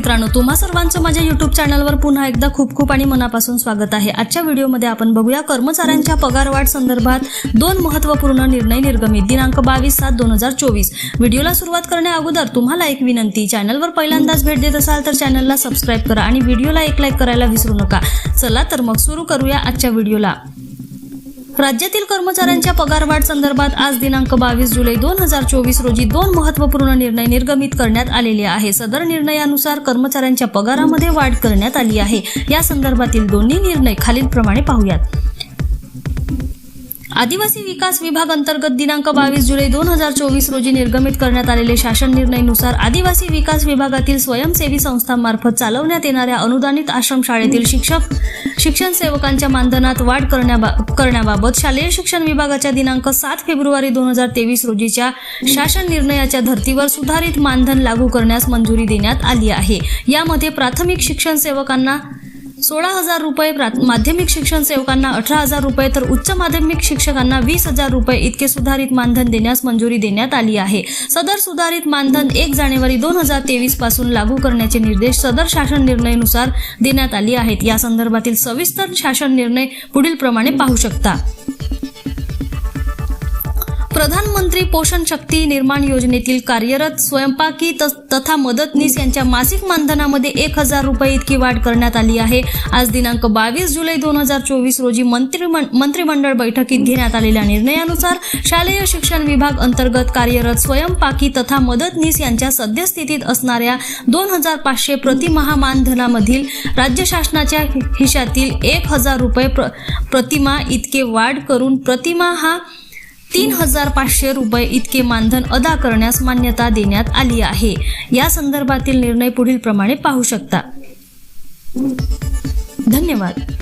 मित्रांनो तुम्हा सर्वांचं माझ्या युट्यूब चॅनलवर पुन्हा एकदा खूप खूप आणि मनापासून स्वागत आहे. आजच्या व्हिडिओमध्ये आपण बघूया कर्मचाऱ्यांच्या पगारवाढ संदर्भात दोन महत्त्वपूर्ण निर्णय निर्गमित. दिनांक बावीस सात दोन हजार चोवीस. व्हिडिओला सुरुवात करण्या अगोदर तुम्हाला एक विनंती. चॅनलवर पहिल्यांदाच भेट देत असाल तर चॅनलला सबस्क्राईब करा आणि व्हिडिओला एक लाईक करायला विसरू नका. चला तर मग सुरू करूया आजच्या व्हिडिओला राज्यातील कर्मचाऱ्यांच्या पगारवाढ संदर्भात आज दिनांक बावीस जुलै दोन हजार चोवीस रोजी दोन महत्त्वपूर्ण निर्णय निर्गमित करण्यात आलेले आहे. सदर निर्णयानुसार कर्मचाऱ्यांच्या पगारामध्ये वाढ करण्यात आली आहे. या संदर्भातील दोन्ही निर्णय खालीलप्रमाणे पाहूयात. आदिवासी विकास विभाग अंतर्गत दिनांक बावीस जुलै दोन हजार चोवीस रोजी निर्गमित करण्यात आलेले शासन निर्णयनुसार आदिवासी विकास विभागातील स्वयंसेवी संस्थांमार्फत चालवण्यात येणाऱ्या अनुदानित आश्रमशाळेतील शिक्षक शिक्षण सेवकांच्या मानधनात वाढ करण्याबा करण्याबाबत शालेय शिक्षण विभागाच्या दिनांक सात फेब्रुवारी दोन हजार तेवीस रोजीच्या शासन निर्णयाच्या धर्तीवर सुधारित मानधन लागू करण्यास मंजुरी देण्यात आली आहे. यामध्ये प्राथमिक शिक्षण सेवकांना सोळा हजार रुपये प्रा- माध्यमिक शिक्षण सेवकांना अठरा हजार रुपये तर उच्च माध्यमिक शिक्षकांना वीस हजार रुपये इतके सुधारित मानधन देण्यास मंजुरी देण्यात आली आहे. सदर सुधारित मानधन एक जानेवारी दोन हजार तेवीसपासून लागू करण्याचे निर्देश सदर शासन निर्णयानुसार देण्यात आले आहेत. या संदर्भातील सविस्तर शासन निर्णय पुढील प्रमाणे पाहू शकता. प्रधानमंत्री पोषण शक्ती निर्माण योजनेतील कार्यरत स्वयंपाकी त- तथा मदतनीस यांच्या मासिक मानधनामध्ये एक हजार रुपये इतकी वाढ करण्यात आली आहे. आज दिनांक बावीस जुलै दोन हजार चोवीस रोजी मंत्रिमंडळ बैठकीत घेण्यात आलेल्या निर्णयानुसार शालेय शिक्षण विभाग अंतर्गत कार्यरत स्वयंपाकी तथा मदतनीस यांच्या सद्यस्थितीत असणाऱ्या दोन हजार पाचशे प्रतिमहा मानधनामधील राज्य शासनाच्या हिशातील एक हजार रुपये प्र प्रतिमा इतके वाढ करून प्रतिमा हा तीन हजार पाचशे रुपये इतके मानधन अदा करण्यास मान्यता देण्यात आली आहे. या संदर्भातील निर्णय पुढील प्रमाणे पाहू शकता. धन्यवाद.